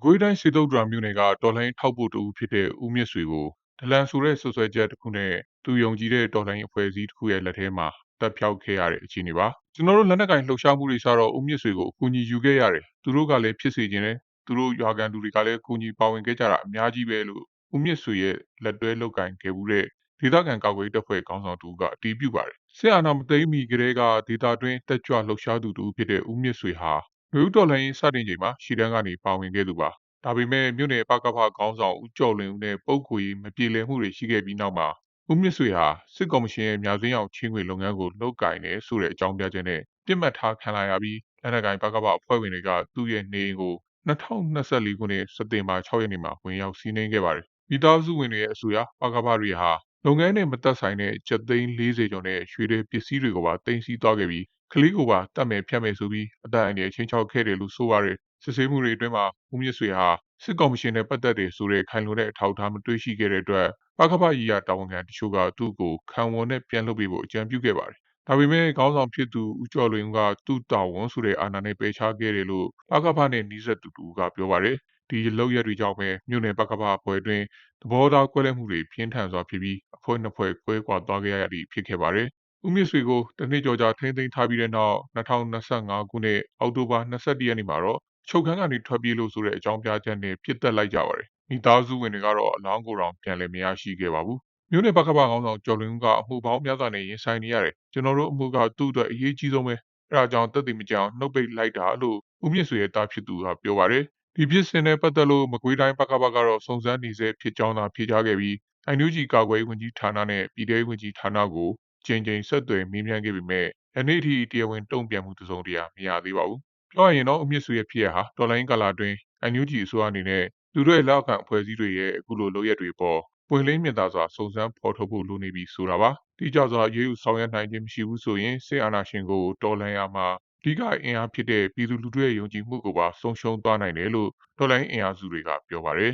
။ကိုးတိုင်းစေတုတ်ဒရာမြို့နယ်ကတော်လိုင်းထောက်ပို့တူဖြစ်တဲ့ဦးမြင့်ဆွေကိုဒလန်ဆိုတဲ့ဆွဆွဲချက်တစ်ခုနဲ့သူယုံကြည်တဲ့တော်လိုင်းအဖွဲ့အစည်းတစ်ခုရဲ့လက်ထဲမှာတပ်ဖြောက်ခဲ့ရတဲ့အခြေအနေပါကျွန်တော်တို့လက်နက်ကင်လှုပ်ရှားမှုတွေစတော့ဦးမြင့်ဆွေကိုအကူအညီယူခဲ့ရတယ်သူတို့ကလည်းဖြစ်စေခြင်းနဲ့သူတို့ရွာကန်သူတွေကလည်းအကူအညီပါဝင်ခဲ့ကြတာအများကြီးပဲလို့ဦးမြင့်ဆွေရဲ့လက်တွဲလောက်ကင်ခဲ့မှုတဲ့ဒေသခံကာကွယ်တပ်ဖွဲ့ခေါင်းဆောင်တူကအတီးပြုပါတယ်ဆရာနာမသိမီကလေးကဒေတာတွင်းတက်ကြွလှုပ်ရှားသူတူဖြစ်တဲ့ဦးမြင့်ဆွေဟာ မြို့တော်လိုင်းစတင်ချိန်မှာရှီတန်းကနေပါဝင်ခဲ့သူပါဒါပေမဲ့မြို့နယ်ပကဖခေါင်းဆောင်ဦးကျော်လင်းဦးနဲ့ပုတ်ခွေမပြေလည်မှုတွေရှိခဲ့ပြီးနောက်မှာဦးမြင့်ဆွေဟာစစ်ကော်မရှင်ရဲ့များစင်းအောင်ချင်းငွေလုပ်ငန်းကိုလုပ်ကင်နေဆိုတဲ့အကြောင်းပြချက်နဲ့ပြစ်မှတ်ထားခံလာရပြီးလက်နက်ကိုင်ပကဖအဖွဲ့ဝင်တွေကသူ့ရဲ့နေအိမ်ကို2024ခုနှစ်စက်တင်ဘာ6ရက်နေ့မှာဝင်ရောက်စီးနင်းခဲ့ပါတယ်မိသားစုဝင်တွေရဲ့အဆိုအရပကဖတွေဟာလုပ်ငန်းနဲ့မသက်ဆိုင်တဲ့ချက်သိန်း40ကျော်နဲ့ရွှေတွေပစ္စည်းတွေကိုပါတင်စီသွားခဲ့ပြီး ကလေးကိုပါတတ်မယ်ဖြတ်မယ်ဆိုပြီးအသက်အန္တရာယ်ချင်းချောက်ခဲ့တယ်လို့ဆိုပါတယ်စစ်ဆေးမှုတွေအတွင်းမှာဦးမြင့်ဆွေဟာစစ်ကော်မရှင်နဲ့ပတ်သက်တယ်ဆိုတဲ့ခိုင်လုံတဲ့အထောက်အထားမတွေ့ရှိခဲ့တဲ့အတွက်ပကဖကြီးရတာဝန်ခံတချို့ကသူ့ကိုခံဝန်နဲ့ပြန်လုပ်ပေးဖို့အကြံပြုခဲ့ပါတယ်ဒါပေမဲ့ခေါင်းဆောင်ဖြစ်သူဦးကျော်လွင်ကသူ့တာဝန်ဆိုတဲ့အာဏာနဲ့ပယ်ချခဲ့တယ်လို့ပကဖနဲ့နှီးဆက်သူတူကပြောပါတယ်ဒီလောက်ရက်တွေကြောင့်ပဲမြို့နယ်ပကဖအဖွဲ့အတွင်းသဘောထားကွဲလွဲမှုတွေပြင်းထန်စွာဖြစ်ပြီးအဖွဲ့နှစ်ဖွဲ့ကွဲကွာသွားခဲ့ရသည့်ဖြစ်ခဲ့ပါတယ် ဦးမြင့်ဆွေကိုတနှစ်ကျော်ကြာထိန်းသိမ်းထားပြီးတဲ့နောက်2025ခုနှစ်အောက်တိုဘာ22ရက်နေ့မှာတော့ချုပ်ခန်းကနေထွက်ပြေးလို့ဆိုတဲ့အကြောင်းပြချက်နဲ့ပြစ်တက်လိုက်ကြပါတယ်မိသားစုဝင်တွေကတော့အလောင်းကိုယ်တော်ပြန်လည်မရရှိခဲ့ပါဘူးမြို့နယ်ပကပခေါင်းဆောင်ကျော်လွင်ဦးကအမှုပေါင်းများစွာနဲ့ရင်ဆိုင်နေရတယ်ကျွန်တော်တို့အမှုကသူ့အတွက်အရေးကြီးဆုံးပဲအဲဒါကြောင့်တက်တည်မကြောင်နှုတ်ပိတ်လိုက်တာလို့ဦးမြင့်ဆွေရဲ့တာဖြစ်သူကပြောပါတယ်ဒီဖြစ်စဉ်နဲ့ပတ်သက်လို့မကွေးတိုင်းပကပကတော့စုံစမ်းနေစေဖြစ်ကြောင်းသာဖြေကြားခဲ့ပြီးအန်ယူဂျီကာကွယ်ဝင်ကြီးဌာနနဲ့ပြည်ထောင်ဝင်ကြီးဌာနကို ချိန်ချိန်ဆက်သွယ်မေးမြန်းခဲ့ပေမဲ့ယနေ့ထိတရားဝင်တုံ့ပြန်မှုတစုံတရာမရသေးပါဘူးပြောရရင်တော့အမြင့်ဆွေရဲ့ဖြစ်ရဟာတော်လိုင်းကာလာတွင်အန်ယူဂျီအစိုးရအနေနဲ့သူတို့ရဲ့လက်အောက်ခံအဖွဲ့အစည်းတွေရဲ့အခုလိုလုပ်ရက်တွေပေါ်ပွင့်လင်းမြင်သာစွာစုံစမ်းဖော်ထုတ်ဖို့လိုနေပြီဆိုတာပါတိကျစွာရေးယူဆောင်ရွက်နိုင်ခြင်းမရှိဘူးဆိုရင်စစ်အာဏာရှင်ကိုတော်လှန်ရမှာအဓိကအင်အားဖြစ်တဲ့ပြည်သူလူထုရဲ့ယုံကြည်မှုကိုပါဆုံးရှုံးသွားနိုင်တယ်လို့တော်လိုင်းအင်အားစုတွေကပြောပါတယ်